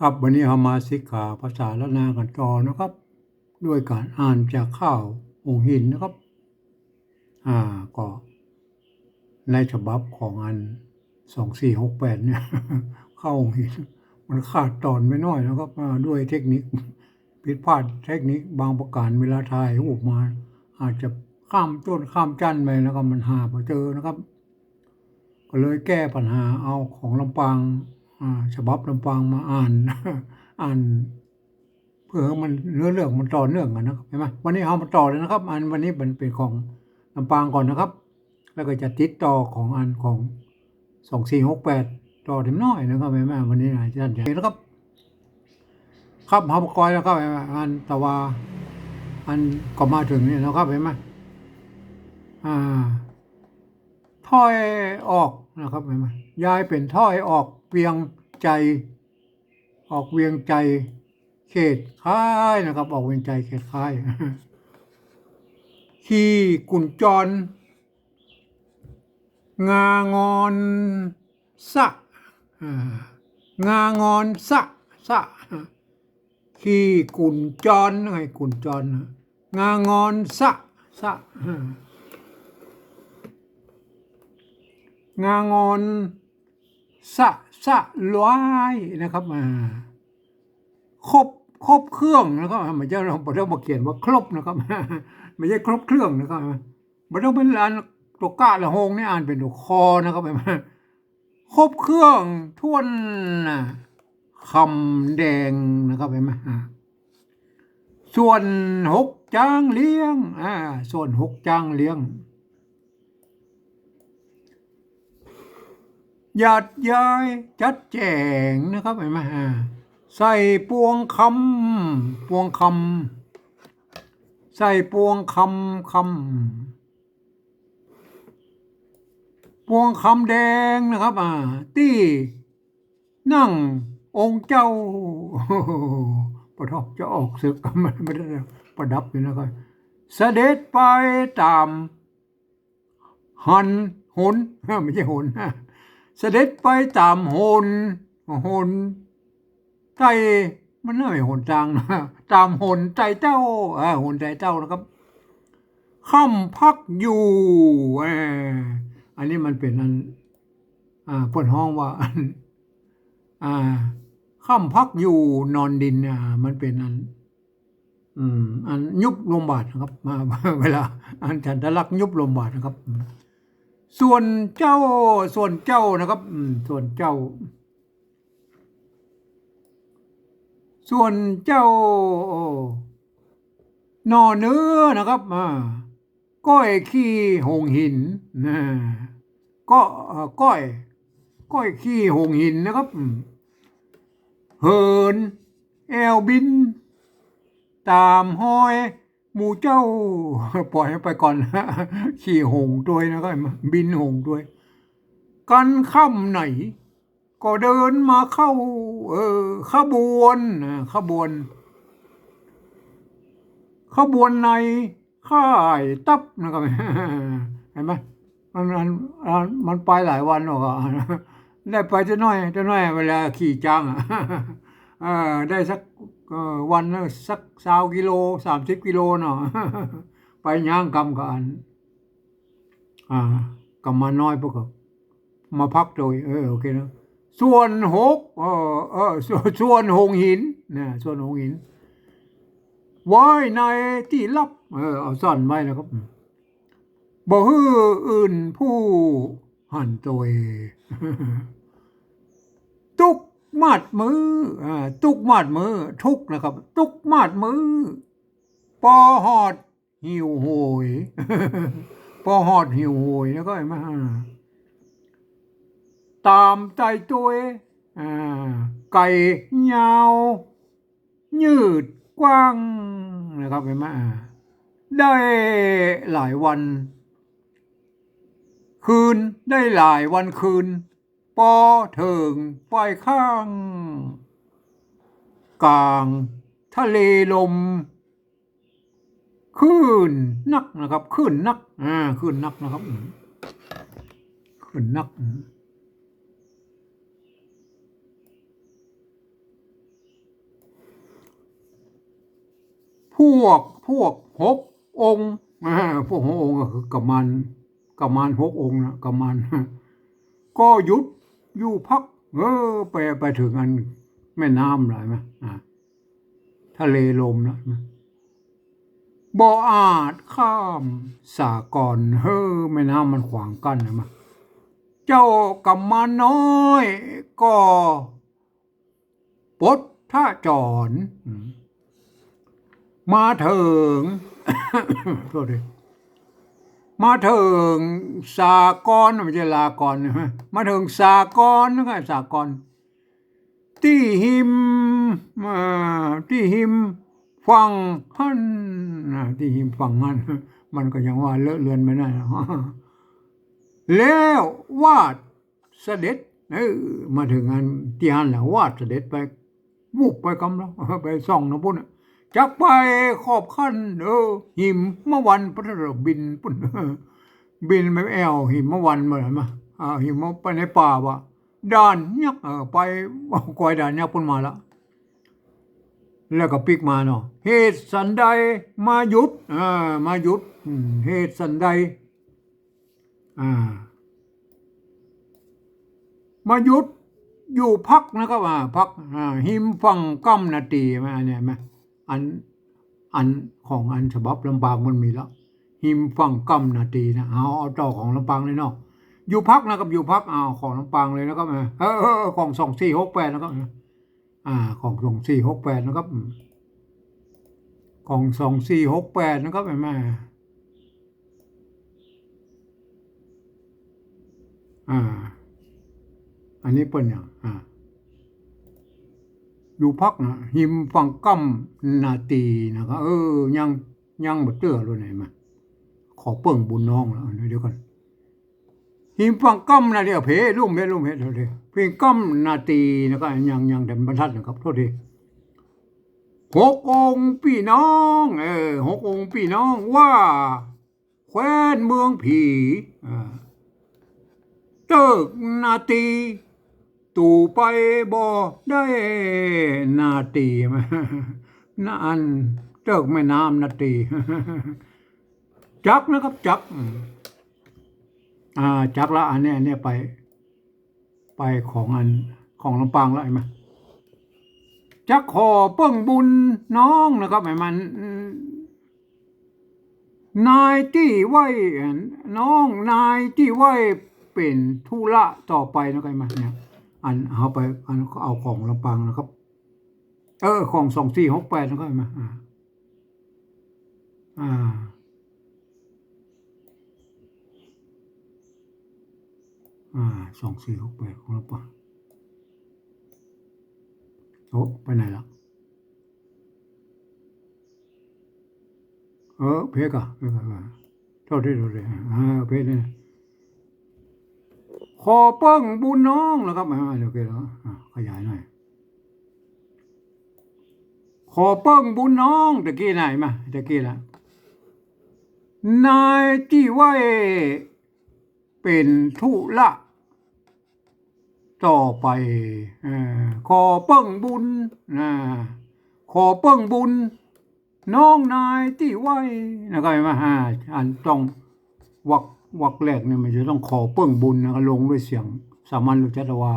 ครับวันนี้เรามาสิกขาภาษาละนากันต่อนะครับ ด้วยการอ่านจากข้าวองค์หินนะครับ อ่าก็ในฉบับของอันสองสี่หกแปดเนี่ยข้าวองค์หิน มันขาดตอนไม่น้อยนะครับด้วยเทคนิคผิดพลาดเทคนิคบางประการเวลาถ่ายรูปมา อาจจะข้ามต้นข้ามจันไปแล้วก็มันหาพอเจอนะครับ ก็เลยแก้ปัญหาเอาของลำปาง ฉบับลำปางมาอ่านอ่านเพื่อมันเนื้อเรื่องมันต่อเนื่องกันนะครับเห็นไหมวันนี้เอามาต่อเลยนะครับ อันวันนี้มันเป็นของลำปางก่อนนะครับ แล้วก็จะติดต่อของอันของสองสี่หกแปดต่อถึงน้อยนะครับเห็นไหมวันนี้นะท่านเห็นนะครับครับเฮาประกอยแล้วครับเห็นไหมอันต่ว่าอันก็มาถึงนี่แล้วครับเห็นไหมอ่าถ้อยออกนะครับเห็นไหมย้ายเป็นถ้อยออก เวียงใจ ออกเวียงใจ เขตค่ายนะครับ ออกเวียงใจเขตค่ายขี่กุญจร งางอนสะงางอนสะสะขี่กุญจรไงกุญจรงางอนสะสะงางอน สะสะลายนะครับอ่าครบครบเครื่องนะครับม่ใช่เราไม่ต้องมาเขียนว่าครบนะครับไม่ใช่ครบเครื่องนะครับไม่ต้องเป็นอันตัวกะละหงนี่อ่านเป็นตัวคอนะครับแบบครบเครื่องท่วนคำแดงนะครับไหมาส่วนหกจางเลี้ยงอ่าส่วนหกจางเลี้ยง หยัดย้ายจัดแจงนะครับเห็นไหมฮะใส่ปวงคำปวงคำใส่ปวงคำคำปวงคำแดงนะครับอ่าที่นั่งองค์เจ้าประทับจะออกศึกมันไม่ได้ประดับอยู่นะครับเสด็จไปตามหันหนไม่ใช่หน เสด็จไปตามหนโหนใจมันน่าไม่หนจางนะตามหนใจเจ้าอ่าหนใจเจ้านะครับค่ำพักอยู่อ่าอันนี้มันเป็นอันอ่าปิดห้องว่าอ่าค่ำพักอยู่นอนดินอ่ามันเป็นอันอืมอันยุบลมบาทนะครับมาเวลา อันฉันทะลักษ์ยุบลมบาทนะครับ ส่วนเจ้าส่วนเจ้านะครับส่วนเจ้า ส่วนเจ้านอเนื้อนะครับอ่าก้อยขี้หงหินนะก็ก้อยก้อยขี้หงหินนะครับเหิน แอวบิน ตามห้อย หมูเจ้า ปล่อยไปก่อนนะขี่หงด้วยนะครับบินหงด้วย กันค่ำไหน ก็เดินมาเข้า เออขบวนนะขบวน ขบวนในค่ายตับนะครับเห็นไหมมันมันมันไปหลายวันหรอกได้ไปจะน้อยจะน้อยเวลาขี่จังอะได้สัก เอ่อวันละสักสาวกิโลสามสิบกิโลเนาะไปย่างกำกันอ่ากำมาน้อยพวกก็มาพักโดยเออโอเคนะส่วนหกเออเออส่วนหงหินนะส่วนหงหินไว้ในที่ลับ เออเอาซ่อนไว้นะครับบ่ฮืออื่นผู้หันตัวตุก มาดมืออ่าตุกมาดมือ ทุกนะครับ ตุกมาดมือ ปอหอด หิวโหย ปอหอดหิวโหยแล้วก็เห็นไหมฮะตามใจตัวอ่าไก่ยาว ยืดกว้างนะครับเห็นไหมาได้หลายวัน คืนได้หลายวันคืน ปอถึงปล่อยข้าง กลางทะเลลมขึ้นนักนะครับขึ้นนักอ่าขึ้นนักนะครับขึ้นนักพวกพวกหกองค์พวกหกองค์ก็คือกระมันกระมันหกองค์นะกระมันก็หยุด อยู่พักเออไปไปถึงอันแม่น้ำเลยไหมอ่าทะเลลมนะบ่อาจข้ามสากรเฮ้อแม่น้ำมันขวางกั้นนะมาเจ้ากำมันน้อยก็ปดท่าจอืมาถึงโทษดิ มาถึงสากรไม่ใช่ลากรใช่ไหมมาถึงสากรนะครับสากรที่หิมที่หิมฟังหันที่หิมฟังหันมันก็ยังว่าเลอะเลือนไม่ได้แล้ววาดเสด็จเออมาถึงอันที่หันแล้ววาดเสด็จไปวุบไปกำลังไปส่องนะพุ่นะ จักไปขอบขั้นเออหิมเมื่อวันพระเรบินปุ่นบินไปแอวหิมเมื่อวันมาเลยมาอ่าหิมไปในป่าวะด่านยักษ์เออไปกอยด่านยักษ์พุ่นมาล้วแล้วก็ปิกมาเนาะเหตุสันใดมาหยุดอ่ามาหยุดเหตุสันใดอ่ามาหยุดอยู่พักนะครับว่าพักอ่าหิมฟังกั้มนาตีมอันเนี้ยไหม อันอันของอันฉบับลำปางมันมีแล้วหิมฟังกัมนาตีนะเอาเอาต่อของลำปางเลยเนาะอยู่พักนะครับอยู่พักเอาของลำปางเลยนะครับเออของสองสี่หกแปดนะครับอ่าของสองสี่หกแปดนะครับของสองสี่หกแปดนะครับแม่อ่า อันนี้เป็นอย่างอ่า อยู่พักนะหิมฟังกั้มนาตีนะครับเออยังยังบ่เตื้อเลยไหนมาขอเปิ่งบุญน้องแล้วเดี๋ยวก่อนหิมฟังกั้มนาเดียวเพลุ่มเพลุ่มเพเท่าทีเพียงกั้มนาตีนะครับยังยังแต่บรรทัดนะครับโทษทีหกองพี่น้องเออหกองพี่น้องว่าแคว้นเมืองผีอ่าเติกนาตี ตู่ไปบ่ได้นาตีมานาอันเติกแม่น้ำนาตีจักนะครับจัก อ่าจักละอันนี้อันนี้ไป ไปของอันของลำปางล้วไอ้มาจักขอเปิ้งบุญน้องนะครับไอ้มัน นายที่ไหวน้องนายที่ไหวเป็นธุระต่อไปนะกันมาเนี่ย อันเอาไปอันเอาของลำปางนะครับ เออ ของสองสี่หกแปดนะก็มาอ่าอ่าอ่าสองสี่หกแปดของลำปางโอ้ไปไหนละเออเพกอะเพกอะเท่าที่เราเลยอ่าเพกเนี่ย ขอเปิ้งบุญน้องนะครับมาโอเคแล้วขยายหน่อยขอเปิ้งบุญน้องตะกี้ไหนมาตะกี้ละนายที่ไหวเป็นธุระต่อไปอขอเปิ้งบุญนะขอเปิ้งบุญ น้องนายที่ไหวนะครับมาฮะอันต้องวัก วักแรกเนี่ยมันจะต้องขอเปิ้งบุญนะครับลงด้วยเสียงสามัญหรือจัตวา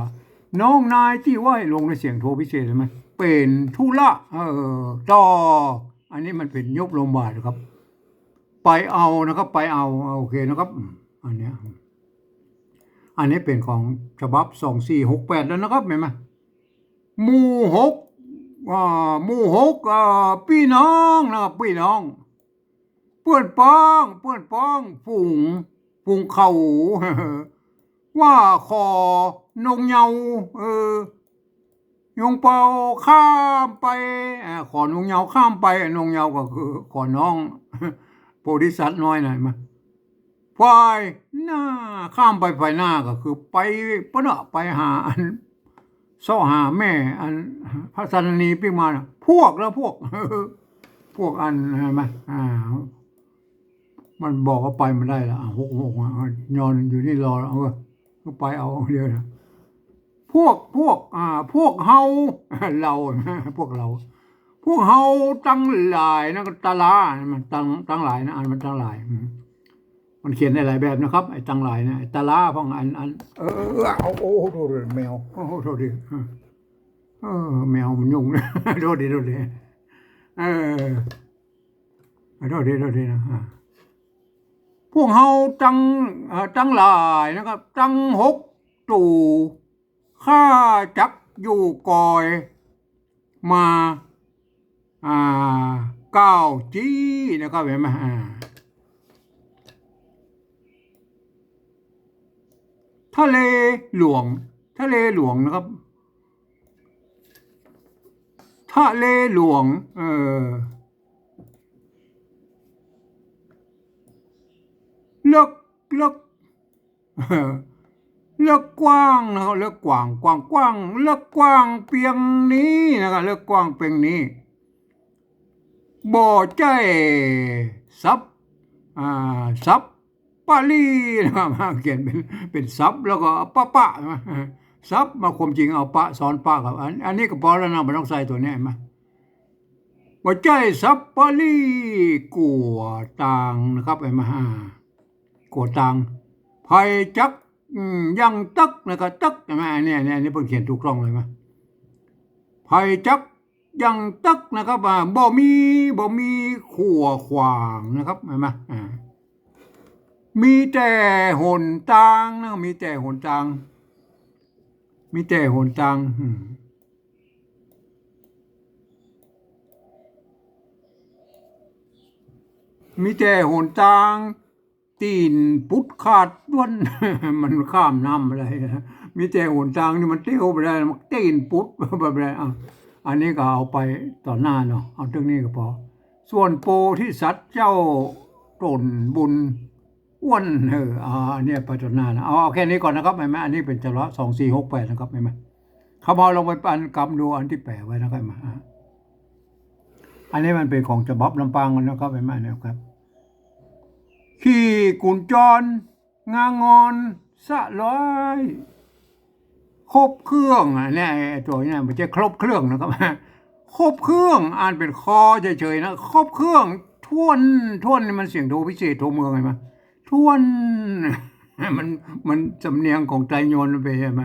น้องนายที่ไหวลงด้วยเสียงโทพิเศษใช่ไหมเป็นทุละเออต่ออันนี้มันเป็นยบลมบาทครับ ไปเอานะครับ ไปเอาโอเคนะครับ อันเนี้ยอันนี้เป็นของฉบับสองสี่หกแปดแล้วนะครับเห็นไหมหมู่หกอ่าหมู่หกอ่าพี่น้องนะครับพี่น้อง เพื่อนป้อง เพื่อนป้องฝูง ฝูงเขาว่าขอนงเยาเออยงเปาข้ามไปอขอนงเยาข้ามไปนงเยาก็คือขอน้องโพธิสัตว์น้อยหน่อยมาฝ่ายหน้าข้ามไปฝ่ายหน้าก็คือไปปะเนาะไปหาอันเสาหาแม่ อันพระสันนีปิมานพวกแล้วพวก พวกอันเห็นไหมอ่า มันบอกว่าไปมันได้ละหกหกอะนอนอยู่นี่รอแล้วเอาก็ไปเอาเดียวนะพวกพวก อ่า พวกเฮาเราพวกเรา พวกเฮาตั้งหลายนะก็ตาลามันตั้งตั้งหลายนะอันมันตั้งหลายมันเขียนได้หลายแบบนะครับ ไอ้ตั้งหลายนะไอ้ตาลาพองอันอันเออเอาโอ้โหโทษดิแมวโอ้โหโทษดิเออแมวมันยุ่งนะโทษดิโทษดิเออโทษดิโทษดินะอ่าพ วกเฮาตั้งเอ่อจังหลายนะครับตั้งหกตู่ข้าจักอยู่กอยมาอ่าก้าจี้นะครับเห็นไหมอ่าทะเลหลวง ทะเลหลวงนะครับ ทะเลหลวง เออ เลิกเลิกเออเลิกกว้างนะครับเลิกกว้างกว้างกว้างเลิกกว้างเปียงนี้นะครับเลิกกว้างเปียงนี้บ่ใจซับอ่าซับปาลีนะครับเขียนเป็นเป็นซับแล้วก็ปะปะซับมาความจริงเอาปะสอนปะกับอันอันนี้ก็พอแล้วนะไม่ต้องใส่ตัวนี้เห็นไหมบ่ใจซับปาลีกัวต่างนะครับเห็นไหมา กัวต่างภัยจักยังตักนะครับตักเห็นไหมอันนี้อันนี้อันนี้เพิ่นเขียนถูกต้องเลยไหมภัยจักยังตักนะครับอ่าบ่มีบ่มีขัวขวางนะครับเห็นไหมอ่ามีแต่หนทางนะมีแต่หนทางมีแต่หนทางมีแต่หนทาง ตีนพุดขาดด้วนมันข้ามน้ำอะไรนะมีแต่หนทางนี่มันเตี้ยวไปได้มันตีนพุดแบบไรอะอันนี้ก็เอาไปต่อหน้าเนาะเอาตรงนี้ก็พอ ส่วนโปที่สัตว์เจ้าตนบุญอ้วนเอออ่าอันนี้ไปต่อหน้านะเอาเอาแค่นี้ก่อนนะครับไม่ไหมอันนี้เป็นจระสองสี่หกแปดนะครับไม่ไหมเขาเอาลงไปปันกำดูอันที่แปะไว้นะครับมาอ่าอันนี้มันเป็นของฉบับลำปางนะครับไม่ไหมนะครับ ขี่กุญจร งางอนสะร้อยครบเครื่องอะเนี่ยตัวเนี้มันจะครบเครื่องนะครับครบเครื่องอ่านเป็นคอเฉยๆนะครบเครื่องท่วนท่วนนี่มันเสียงโทพิเศษโทเมืองไงมะท่วนมันมันสำเนียงของไตรโยนไปใช่ไหม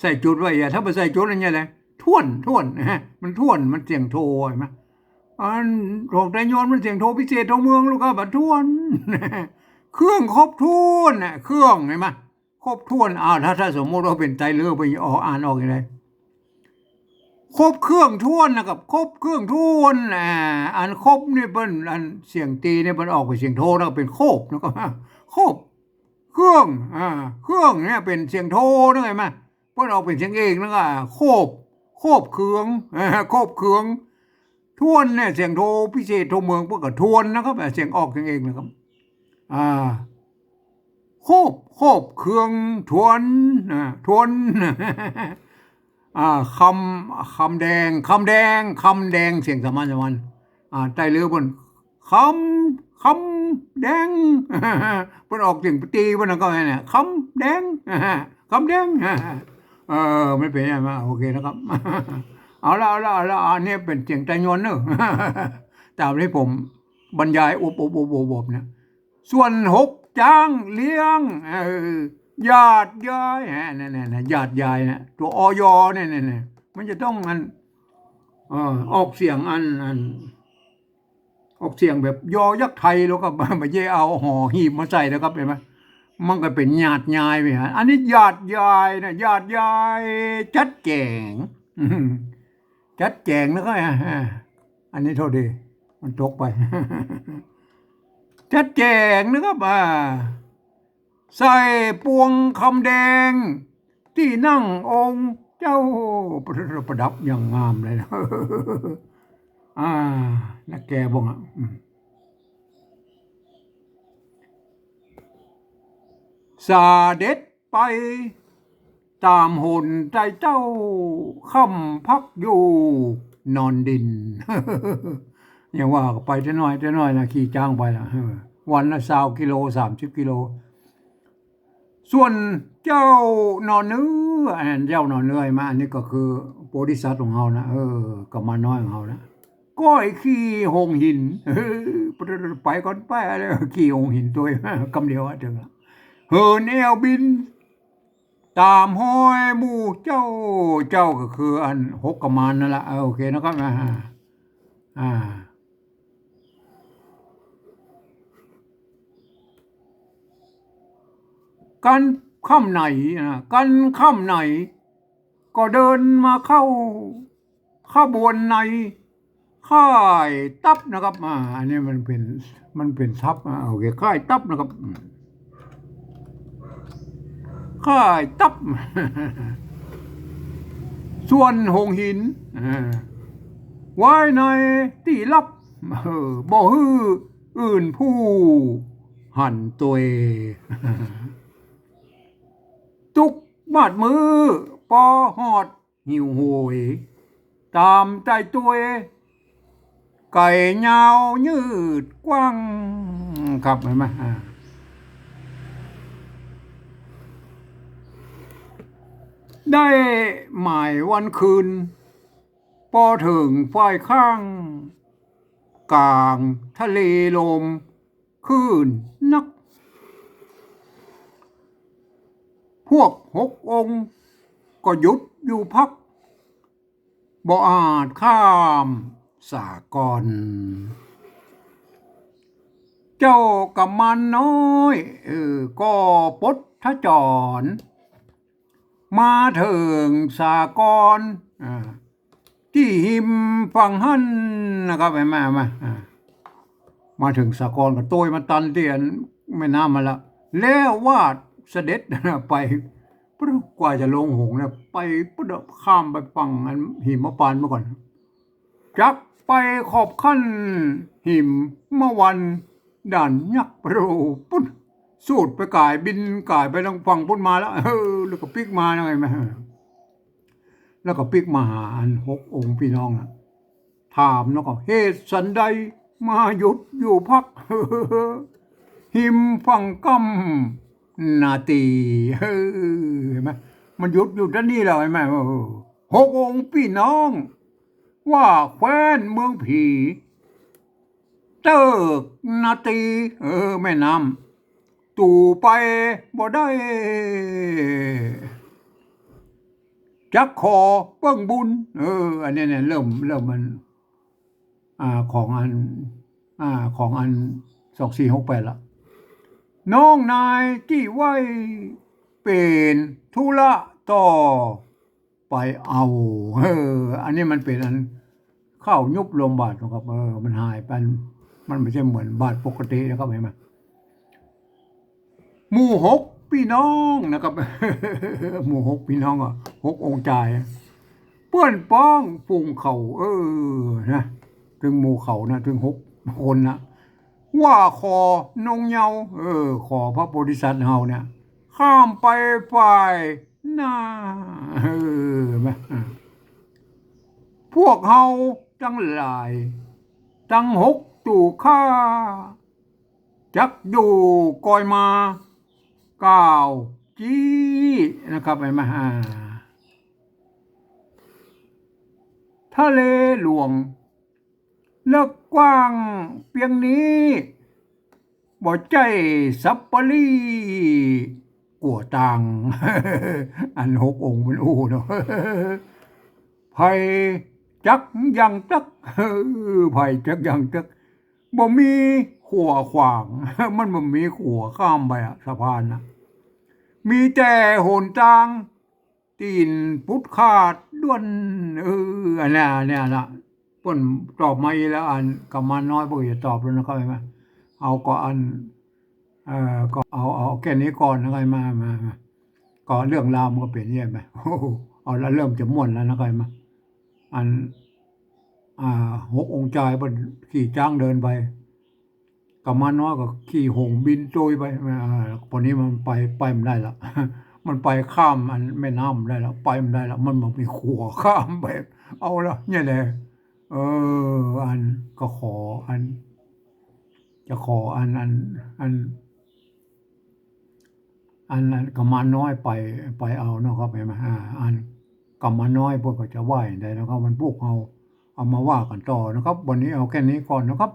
ใส่จุดไว้อย่าถ้าไปใส่จุดอะไรเงี้ยเลยท่วนท่วนมันท่วนมันเสียงโทใช่ไหม อันของไตรโยนมันเสียงโทพิเศษโทเมืองลูกครับท่วนเครื่องครบถ้วนน่ะเครื่องไงมครบถ้วนอ่าถ้าถ้าสมมติว่าเป็นไตเลือกไปออกอ่านออกยังไงครบเครื่องท้วนนะครับครบเครื่องท้วนอ่าอันครบนี่เป็นอันเสียงตีเนี่ยเป็นออกเป็นเสียงโทนะเป็นโคบนะครับโคบเครื่องอ่าเครื่องเนี่ยเป็นเสียงโทนะไงมาเพิ่นออกเป็นเสียงเอกนะก็โคบโคบเครื่องโคบเครื่อง ทวนเนี่ยเสียงโทพิเศษโทเมืองพวกกับทวนนะครับเสียงออกเสียงเอกนะครับ อ่าโคบโคบเครื่องทวนนะทวนอ่าคำคำแดงคำแดงคำแดงเสียงสามัญสามัญอ่าใต้เรือบนคำคำแดงพิ่นออกเสียงตีเพิ่นนนก็ไงเนี่ยคำแดงคำแดงเออไม่เป็นไรมาโอเคนะครับ เอาละเอาละเอาละอันนี้เป็นเสียงใจยนเนอะตามที่ผมบรรยายอบอบอบอบอบเนี่ยส่วนหกจ้างเลี้ยงเออญาติยายฮะนั่นน่ะญาติยายนะตัวออยเนี่ยเนี่ยเนี่ยมันจะต้องอันออกเสียงอันอันออกเสียงแบบยอยักษ์ไทยแล้วก็มาเย่เอาห่อหีบมาใส่นะครับเห็นไหมมันก็เป็นญาติยายไปฮะอันนี้ญาติยายนะญาติยายชัดแจง อืมชัดแจงแล้วก็อันนี้โทษดี มันตกไปชัดแจงนะครับอ่าใส่ปวงคำแดง ที่นั่งองค์เจ้าประดับอย่างงามเลยนะอ่านักแกบอกอะสาเด็ดไป ตามหนใจเจ้าคำพักอยู่ นอนดินอย่างว่าก็ไปจะน้อยจะน้อยนะขี่จ้างไปนะวันละสาวกิโลสามสิบกิโล ส่วนเจ้านอนเนื้ออันเจ้านอนเนื้อมาอันนี้ก็คือโพธิสัตว์ของเรานะเออก็มาน้อยของเรานะก้อยขี้หงหินเออไปก่อนไปอะไรขี้หงหินตัวกำเดียวอะจังละเฮินแอวบิน ตามห้อยมู่เจ้าเจ้าก็คืออันหกกมานนั่นแหละโอเคนะครับอ่าอ่ากันค่ำไหนนะกันค่ำไหน ก็เดินมาเข้าข้าบวนในค่ายตับนะครับอ่าอันนี้มันเป็นมันเป็นทับโอเคค่ายตับนะครับ ค่ายตับ ส่วนหงหินอ่าไว้ในที่ลับบ่ฮืออื่นผู้ หันตัวตุกบาดมือปอหอด หิวโหย ตามใจตัวไก่ยาวยืดกว้างครับเห็นไหมอ่า ได้หมายวันคืน พอถึงฝ่ายข้าง กลางทะเลลมคืนนัก พวกหกองค์ ก็หยุดอยู่พัก บ่อาจข้ามสากรเจ้ากำมันน้อยเออก็ปดทะจร มาถึงสากรอ่าที่หิมฝั่งหันนะครับไปมามาอ่ามาถึงสากรก็โตยมาตันเตียนไม่น้ำมาละแล้ววาดเสด็จไปปุ๊กว่าจะลงหงเนี่ยไปปุ๊บข้ามไปฝั่งอันหิมปานมาก่อน จักไปขอบขั้นหิมเมื่อวันด่านยักษ์โปรปุ๊บ สูดไปกายบินกายไปทางฝั่งพุ่นมาแล้วเออแล้วก็ปิกมาไงไหมแล้วก็ปิกมาหาอันหกองค์พี่น้องนะถามแล้วก็เหตุสันใดมาหยุดอยู่พักหิมฟังกำนาตีเห็นไหมมันหยุดอยู่ด้านนี้แล้วเห็นไหมหกองค์พี่น้อง ว่าแคว้นเมืองผี เติกนาตี เออแม่น้ำ ตู่ไปบ่ได้ จักคอเปิ้งบุญ เออ อันนี้เนี่ยเริ่มเริ่มมัน อ่าของอัน อ่าของอันสองสี่หกแปดละน้องนายที่ไว้เป็นธุระต่อไปเอา เออ อันนี้มันเป็นอันเข้ายุบลมบาดนะครับ เออ มันหายไป มันไม่ใช่เหมือนบาดปกตินะครับเห็นไหม หมู่หกพี่น้องนะครับ หมู่หกพี่น้องอะหกองค์จ่ายเพื่อนป้องฝูงเขาเออนะถึงหมู่เขานะถึงหกคนนะว่าขอนงเยาเออ ขอพระโพธิสัตว์เฮาเนี่ยข้ามไปฝ่ายหน้าเออมาพวกเฮาทั้งหลายตั้งหกตู่ข้าจักอยู่กอยมา ก้าจี้นะครับไอ้มาอ่าทะเลหลวง เลิกกว้างเพียงนี้บ่ใจสับปะรีกัวตัง อันหกองค์มันอู้เนาะไผ่จักยังจักไผ่จักยังจักบ่มีขัวขวาง มันบ่มีขัวข้ามไปอะสะพานนะ มีแต่โหนทางตีนพุทธขาดด้วนเอออันนี้อันเนี้ยนะเพิ่นตอบมาอีแล้วอันกำมันน้อยบ่จะตอบแล้วนะครับเห็นไหมเอาก็อันเอ่อก็เอาเอาแค่นี้ก่อนนะครับมามามาก็เรื่องราวมันก็เป็นอย่างนี้ไหมโอ้เอาแล้วเริ่มจะม่วนแล้วนะครับมาอันอ่าหกองค์ชายบนขี่จ้างเดินไป กำมันน้อยก็ขี่หงบินโจยไปอ่าพอนนี้มันไปไปมันได้ละมันไปข้ามอันแม่น้ำได้แล้วไปมันได้แล้วมันมันมีขัวข้ามไปเอาละเนี่ยแหละเออ อันก็ขออัน จะขออันอัน อัน อันนั้นกมันน้อยไปไปเอาเนาะครับเห็นไหมอ่าอันกำมันน้อยพวกก็จะไหวได้แล้วก็มันพวกเอา เอามาว่ากันต่อนะครับ วันนี้เอาแค่นี้ก่อนนะครับ